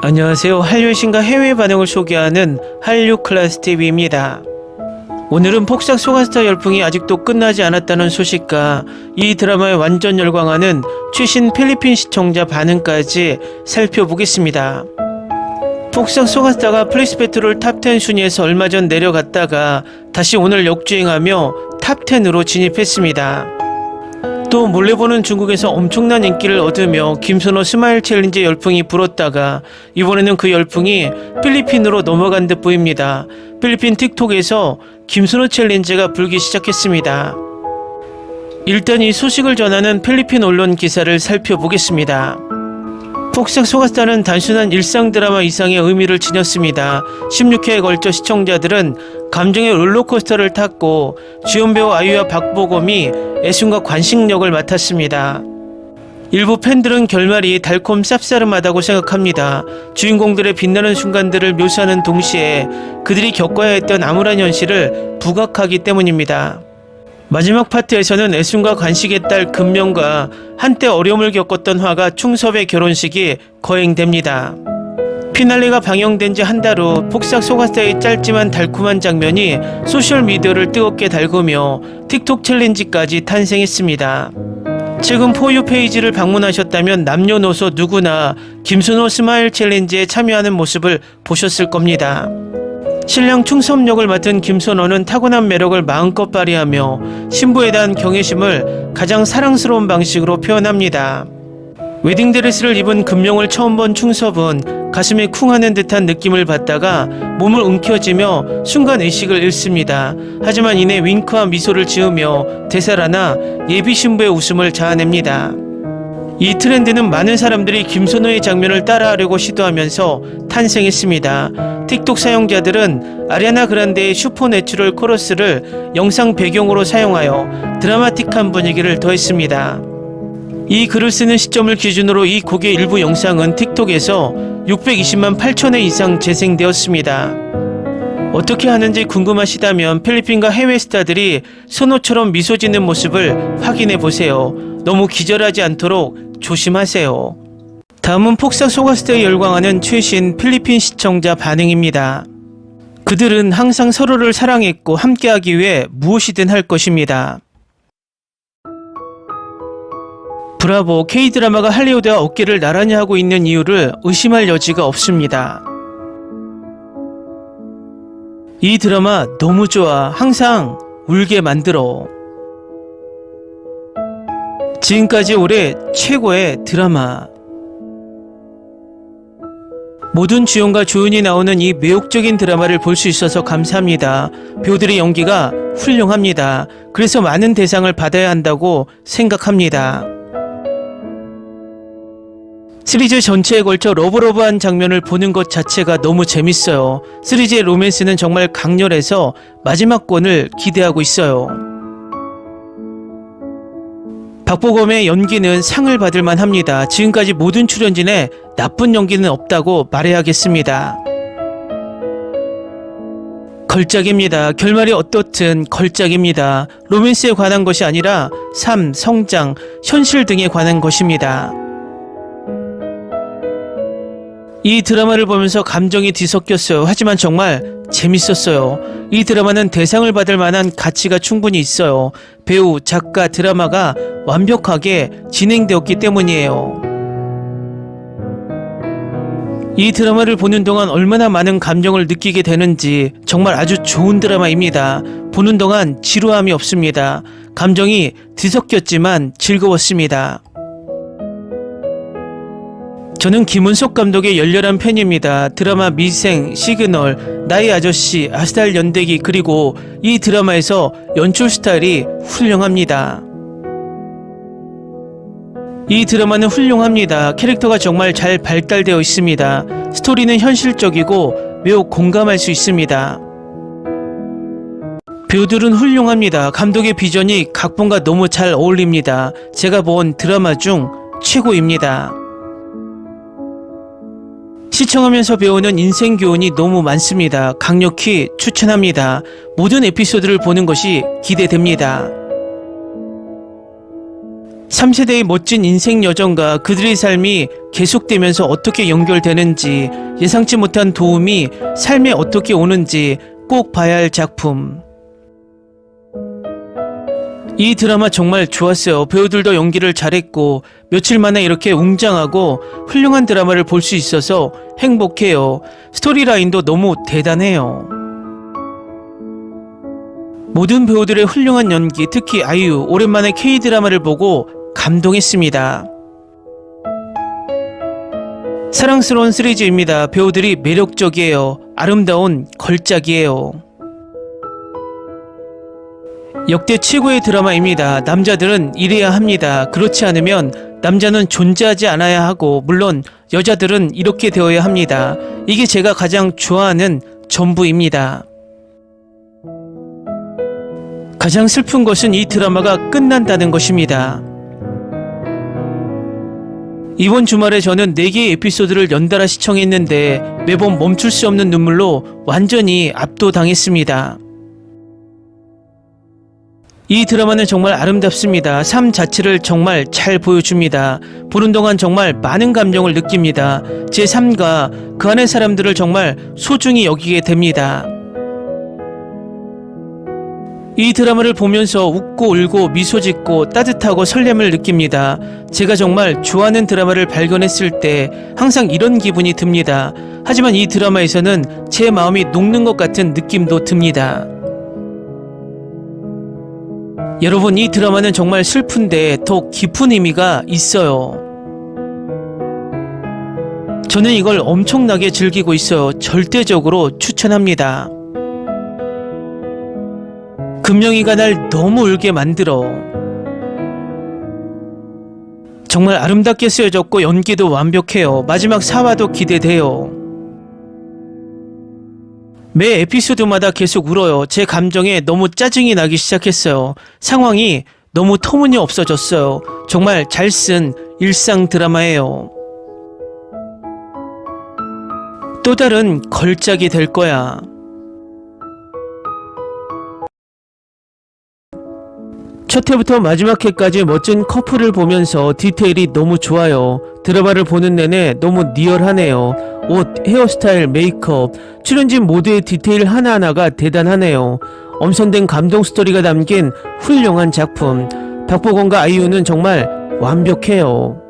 안녕하세요. 한류의 신과 해외 반응을 소개하는 한류 클래스 TV입니다. 오늘은 폭삭 소가스타 열풍이 아직도 끝나지 않았다는 소식과 이 드라마에 완전 열광하는 최신 필리핀 시청자 반응까지 살펴보겠습니다. 폭삭 소가스타가 배틀롤 탑10 순위에서 얼마 전 내려갔다가 다시 오늘 역주행하며 탑10으로 진입했습니다. 또 몰래 보는 중국에서 엄청난 인기를 얻으며 김선호 스마일 챌린지 열풍이 불었다가 이번에는 그 열풍이 필리핀으로 넘어간 듯 보입니다. 필리핀 틱톡에서 김선호 챌린지가 불기 시작했습니다. 일단 이 소식을 전하는 필리핀 언론 기사를 살펴보겠습니다. 폭삭 소가스타는 단순한 일상 드라마 이상의 의미를 지녔습니다. 16회에 걸쳐 시청자들은 감정의 롤러코스터를 탔고 주연 배우 아이유와 박보검이 애순과 관식력을 맡았습니다. 일부 팬들은 결말이 달콤 쌉싸름하다고 생각합니다. 주인공들의 빛나는 순간들을 묘사하는 동시에 그들이 겪어야 했던 암울한 현실을 부각하기 때문입니다. 마지막 파트에서는 애순과 관식의 딸 금명과 한때 어려움을 겪었던 화가 충섭의 결혼식이 거행됩니다. 피날레가 방영된 지 한 달 후 폭삭 소가스타의 짧지만 달콤한 장면이 소셜미디어를 뜨겁게 달구며 틱톡 챌린지까지 탄생했습니다. 최근 포유 페이지를 방문하셨다면 남녀노소 누구나 김순호 스마일 챌린지에 참여하는 모습을 보셨을 겁니다. 신랑 충섭역을 맡은 김선호는 타고난 매력을 마음껏 발휘하며 신부에 대한 경외심을 가장 사랑스러운 방식으로 표현합니다. 웨딩드레스를 입은 금룡을 처음 본 충섭은 가슴이 쿵하는 듯한 느낌을 받다가 몸을 움켜쥐며 순간 의식을 잃습니다. 하지만 이내 윙크와 미소를 지으며 대사라나 예비 신부의 웃음을 자아냅니다. 이 트렌드는 많은 사람들이 김선호의 장면을 따라하려고 시도하면서 탄생했습니다. 틱톡 사용자들은 아리아나 그란데의 슈퍼내추럴 코러스를 영상 배경으로 사용하여 드라마틱한 분위기를 더했습니다. 이 글을 쓰는 시점을 기준으로 이 곡의 일부 영상은 틱톡에서 620만 8천회 이상 재생되었습니다. 어떻게 하는지 궁금하시다면 필리핀과 해외 스타들이 선호처럼 미소 짓는 모습을 확인해 보세요. 너무 기절하지 않도록 조심하세요. 다음은 폭삭 소가스타에 열광하는 최신 필리핀 시청자 반응입니다. 그들은 항상 서로를 사랑했고 함께하기 위해 무엇이든 할 것입니다. 브라보 K드라마가 할리우드와 어깨를 나란히 하고 있는 이유를 의심할 여지가 없습니다. 이 드라마 너무 좋아. 항상 울게 만들어. 지금까지 올해 최고의 드라마. 모든 주연과 조연이 나오는 이 매혹적인 드라마를 볼 수 있어서 감사합니다. 배우들의 연기가 훌륭합니다. 그래서 많은 대상을 받아야 한다고 생각합니다. 시리즈 전체에 걸쳐 러브러브한 장면을 보는 것 자체가 너무 재밌어요. 시리즈의 로맨스는 정말 강렬해서 마지막 권을 기대하고 있어요. 박보검의 연기는 상을 받을 만합니다. 지금까지 모든 출연진에 나쁜 연기는 없다고 말해야겠습니다. 걸작입니다. 결말이 어떻든 걸작입니다. 로맨스에 관한 것이 아니라 삶, 성장, 현실 등에 관한 것입니다. 이 드라마를 보면서 감정이 뒤섞였어요. 하지만 정말 재밌었어요. 이 드라마는 대상을 받을 만한 가치가 충분히 있어요. 배우, 작가, 드라마가 완벽하게 진행되었기 때문이에요. 이 드라마를 보는 동안 얼마나 많은 감정을 느끼게 되는지 정말 아주 좋은 드라마입니다. 보는 동안 지루함이 없습니다. 감정이 뒤섞였지만 즐거웠습니다. 저는 김은석 감독의 열렬한 팬입니다. 드라마 미생, 시그널, 나의 아저씨, 아스달 연대기 그리고 이 드라마에서 연출 스타일이 훌륭합니다. 이 드라마는 훌륭합니다. 캐릭터가 정말 잘 발달되어 있습니다. 스토리는 현실적이고 매우 공감할 수 있습니다. 배우들은 훌륭합니다. 감독의 비전이 각본과 너무 잘 어울립니다. 제가 본 드라마 중 최고입니다. 시청하면서 배우는 인생 교훈이 너무 많습니다. 강력히 추천합니다. 모든 에피소드를 보는 것이 기대됩니다. 3세대의 멋진 인생 여정과 그들의 삶이 계속되면서 어떻게 연결되는지 예상치 못한 도움이 삶에 어떻게 오는지 꼭 봐야 할 작품. 이 드라마 정말 좋았어요. 배우들도 연기를 잘했고 며칠 만에 이렇게 웅장하고 훌륭한 드라마를 볼 수 있어서 행복해요. 스토리라인도 너무 대단해요. 모든 배우들의 훌륭한 연기, 특히 아이유, 오랜만에 K-드라마를 보고 감동했습니다. 사랑스러운 시리즈입니다. 배우들이 매력적이에요. 아름다운 걸작이에요. 역대 최고의 드라마입니다. 남자들은 이래야 합니다. 그렇지 않으면 남자는 존재하지 않아야 하고, 물론 여자들은 이렇게 되어야 합니다. 이게 제가 가장 좋아하는 전부입니다. 가장 슬픈 것은 이 드라마가 끝난다는 것입니다. 이번 주말에 저는 4개의 에피소드를 연달아 시청했는데 매번 멈출 수 없는 눈물로 완전히 압도당했습니다. 이 드라마는 정말 아름답습니다. 삶 자체를 정말 잘 보여줍니다. 보는 동안 정말 많은 감정을 느낍니다. 제 삶과 그 안의 사람들을 정말 소중히 여기게 됩니다. 이 드라마를 보면서 웃고 울고 미소 짓고 따뜻하고 설렘을 느낍니다. 제가 정말 좋아하는 드라마를 발견했을 때 항상 이런 기분이 듭니다. 하지만 이 드라마에서는 제 마음이 녹는 것 같은 느낌도 듭니다. 여러분, 이 드라마는 정말 슬픈데 더 깊은 의미가 있어요. 저는 이걸 엄청나게 즐기고 있어요. 절대적으로 추천합니다. 금명이가 날 너무 울게 만들어. 정말 아름답게 쓰여졌고 연기도 완벽해요. 마지막 사화도 기대돼요. 매 에피소드마다 계속 울어요. 제 감정에 너무 짜증이 나기 시작했어요. 상황이 너무 터무니 없어졌어요. 정말 잘 쓴 일상 드라마예요. 또 다른 걸작이 될 거야. 첫 회부터 마지막 회까지 멋진 커플을 보면서 디테일이 너무 좋아요. 드라마를 보는 내내 너무 리얼하네요. 옷, 헤어스타일, 메이크업, 출연진 모두의 디테일 하나하나가 대단하네요. 엄선된 감동 스토리가 담긴 훌륭한 작품. 박보검과 아이유는 정말 완벽해요.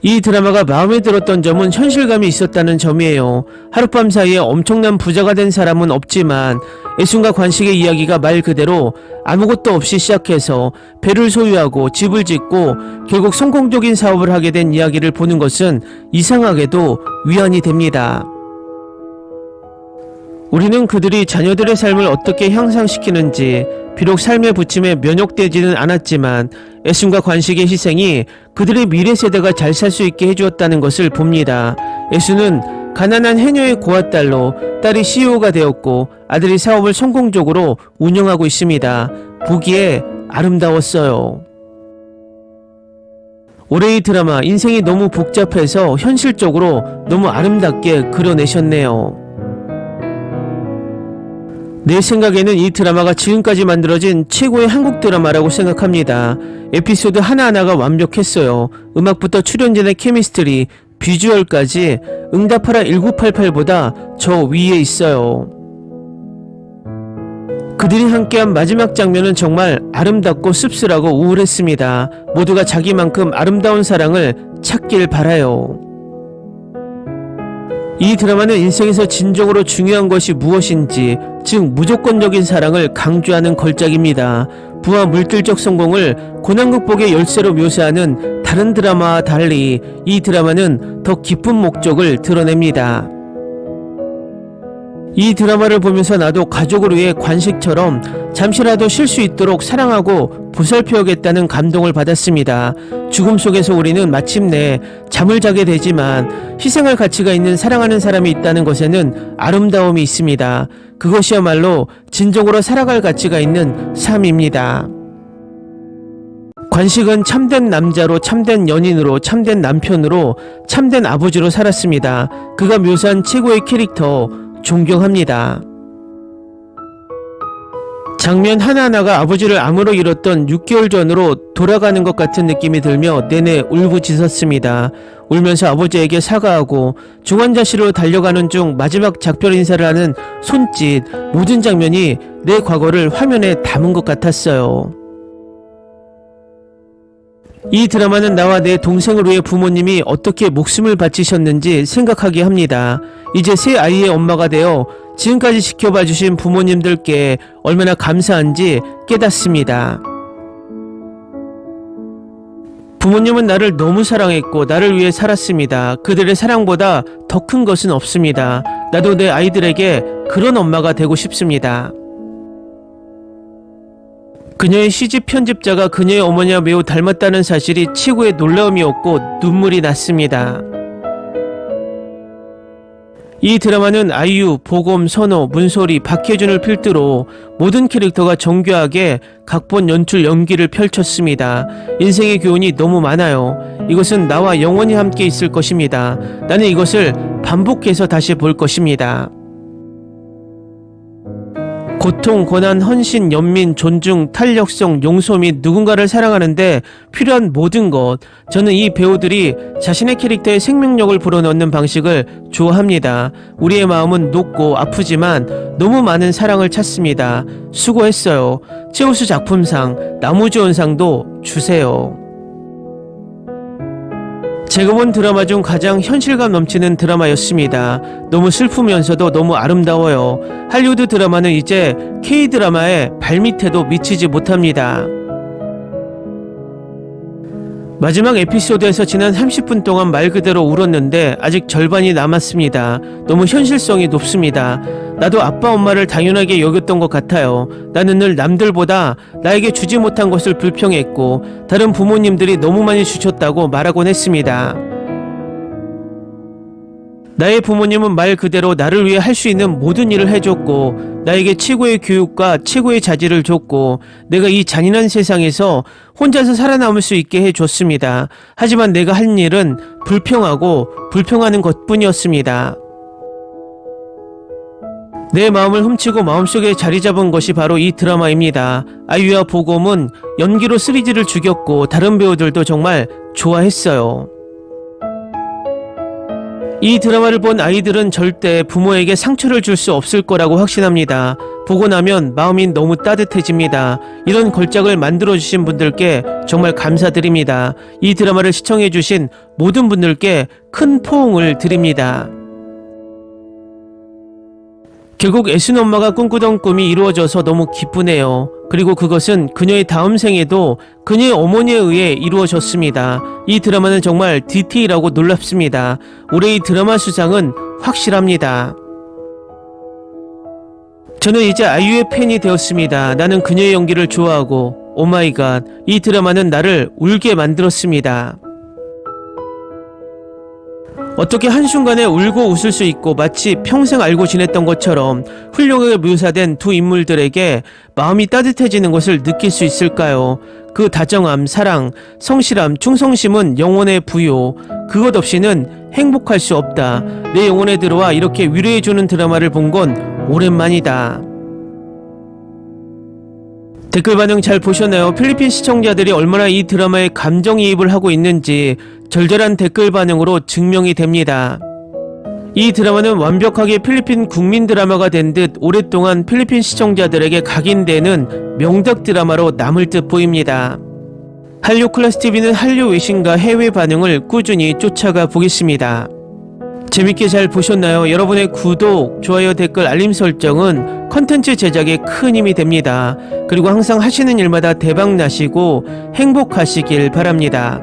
이 드라마가 마음에 들었던 점은 현실감이 있었다는 점이에요. 하룻밤 사이에 엄청난 부자가 된 사람은 없지만 애순과 관식의 이야기가 말 그대로 아무것도 없이 시작해서 배를 소유하고 집을 짓고 결국 성공적인 사업을 하게 된 이야기를 보는 것은 이상하게도 위안이 됩니다. 우리는 그들이 자녀들의 삶을 어떻게 향상시키는지 비록 삶의 부침에 면역되지는 않았지만 애순과 관식의 희생이 그들의 미래 세대가 잘 살 수 있게 해주었다는 것을 봅니다. 애순은 가난한 해녀의 고아딸로 딸이 CEO가 되었고 아들이 사업을 성공적으로 운영하고 있습니다. 보기에 아름다웠어요. 올해의 드라마 인생이 너무 복잡해서 현실적으로 너무 아름답게 그려내셨네요. 내 생각에는 이 드라마가 지금까지 만들어진 최고의 한국 드라마라고 생각합니다. 에피소드 하나하나가 완벽했어요. 음악부터 출연진의 케미스트리, 비주얼까지 응답하라 1988보다 저 위에 있어요. 그들이 함께한 마지막 장면은 정말 아름답고 씁쓸하고 우울했습니다. 모두가 자기만큼 아름다운 사랑을 찾길 바라요. 이 드라마는 인생에서 진정으로 중요한 것이 무엇인지, 즉 무조건적인 사랑을 강조하는 걸작입니다. 부와 물질적 성공을 고난 극복의 열쇠로 묘사하는 다른 드라마와 달리 이 드라마는 더 깊은 목적을 드러냅니다. 이 드라마를 보면서 나도 가족을 위해 관식처럼 잠시라도 쉴 수 있도록 사랑하고 보살펴야겠다는 감동을 받았습니다. 죽음 속에서 우리는 마침내 잠을 자게 되지만 희생할 가치가 있는 사랑하는 사람이 있다는 것에는 아름다움이 있습니다. 그것이야말로 진정으로 살아갈 가치가 있는 삶입니다. 관식은 참된 남자로 참된 연인으로 참된 남편으로 참된 아버지로 살았습니다. 그가 묘사한 최고의 캐릭터 존경합니다. 장면 하나하나가 아버지를 암으로 잃었던 6개월 전으로 돌아가는 것 같은 느낌이 들며 내내 울부짖었습니다. 울면서 아버지에게 사과하고 중환자실로 달려가는 중 마지막 작별 인사를 하는 손짓 모든 장면이 내 과거를 화면에 담은 것 같았어요. 이 드라마는 나와 내 동생을 위해 부모님이 어떻게 목숨을 바치셨는지 생각하게 합니다. 이제 새 아이의 엄마가 되어 지금까지 지켜봐 주신 부모님들께 얼마나 감사한지 깨닫습니다. 부모님은 나를 너무 사랑했고 나를 위해 살았습니다. 그들의 사랑보다 더 큰 것은 없습니다. 나도 내 아이들에게 그런 엄마가 되고 싶습니다. 그녀의 시집 편집자가 그녀의 어머니와 매우 닮았다는 사실이 최고의 놀라움이었고 눈물이 났습니다. 이 드라마는 아이유, 보검, 선호, 문소리, 박혜준을 필두로 모든 캐릭터가 정교하게 각본, 연출, 연기를 펼쳤습니다. 인생의 교훈이 너무 많아요. 이것은 나와 영원히 함께 있을 것입니다. 나는 이것을 반복해서 다시 볼 것입니다. 고통, 고난, 헌신, 연민, 존중, 탄력성, 용서 및 누군가를 사랑하는데 필요한 모든 것. 저는 이 배우들이 자신의 캐릭터에 생명력을 불어넣는 방식을 좋아합니다. 우리의 마음은 높고 아프지만 너무 많은 사랑을 찾습니다. 수고했어요. 최우수 작품상, 나무주연상도 주세요. 제가 본 드라마 중 가장 현실감 넘치는 드라마였습니다. 너무 슬프면서도 너무 아름다워요. 할리우드 드라마는 이제 K-드라마의 발밑에도 미치지 못합니다. 마지막 에피소드에서 지난 30분 동안 말 그대로 울었는데 아직 절반이 남았습니다. 너무 현실성이 높습니다. 나도 아빠 엄마를 당연하게 여겼던 것 같아요. 나는 늘 남들보다 나에게 주지 못한 것을 불평했고 다른 부모님들이 너무 많이 주셨다고 말하곤 했습니다. 나의 부모님은 말 그대로 나를 위해 할 수 있는 모든 일을 해줬고, 나에게 최고의 교육과 최고의 자질을 줬고, 내가 이 잔인한 세상에서 혼자서 살아남을 수 있게 해줬습니다. 하지만 내가 한 일은 불평하고 불평하는 것 뿐이었습니다. 내 마음을 훔치고 마음속에 자리 잡은 것이 바로 이 드라마입니다. 아이유와 보검은 연기로 시리즈를 죽였고, 다른 배우들도 정말 좋아했어요. 이 드라마를 본 아이들은 절대 부모에게 상처를 줄 수 없을 거라고 확신합니다. 보고 나면 마음이 너무 따뜻해집니다. 이런 걸작을 만들어주신 분들께 정말 감사드립니다. 이 드라마를 시청해주신 모든 분들께 큰 포옹을 드립니다. 결국 애순 엄마가 꿈꾸던 꿈이 이루어져서 너무 기쁘네요. 그리고 그것은 그녀의 다음 생에도 그녀의 어머니에 의해 이루어졌습니다. 이 드라마는 정말 디테일하고 놀랍습니다. 올해 이 드라마 수상은 확실합니다. 저는 이제 아이유의 팬이 되었습니다. 나는 그녀의 연기를 좋아하고 오마이갓 이 드라마는 나를 울게 만들었습니다. 어떻게 한순간에 울고 웃을 수 있고 마치 평생 알고 지냈던 것처럼 훌륭하게 묘사된 두 인물들에게 마음이 따뜻해지는 것을 느낄 수 있을까요? 그 다정함, 사랑, 성실함, 충성심은 영혼의 부요. 그것 없이는 행복할 수 없다. 내 영혼에 들어와 이렇게 위로해주는 드라마를 본 건 오랜만이다. 댓글 반응 잘 보셨나요? 필리핀 시청자들이 얼마나 이 드라마에 감정이입을 하고 있는지 절절한 댓글 반응으로 증명이 됩니다. 이 드라마는 완벽하게 필리핀 국민 드라마가 된 듯 오랫동안 필리핀 시청자들에게 각인되는 명작 드라마로 남을 듯 보입니다. 한류 클래스 TV는 한류 외신과 해외 반응을 꾸준히 쫓아가 보겠습니다. 재밌게 잘 보셨나요? 여러분의 구독, 좋아요, 댓글, 알림 설정은 컨텐츠 제작에 큰 힘이 됩니다. 그리고 항상 하시는 일마다 대박 나시고 행복하시길 바랍니다.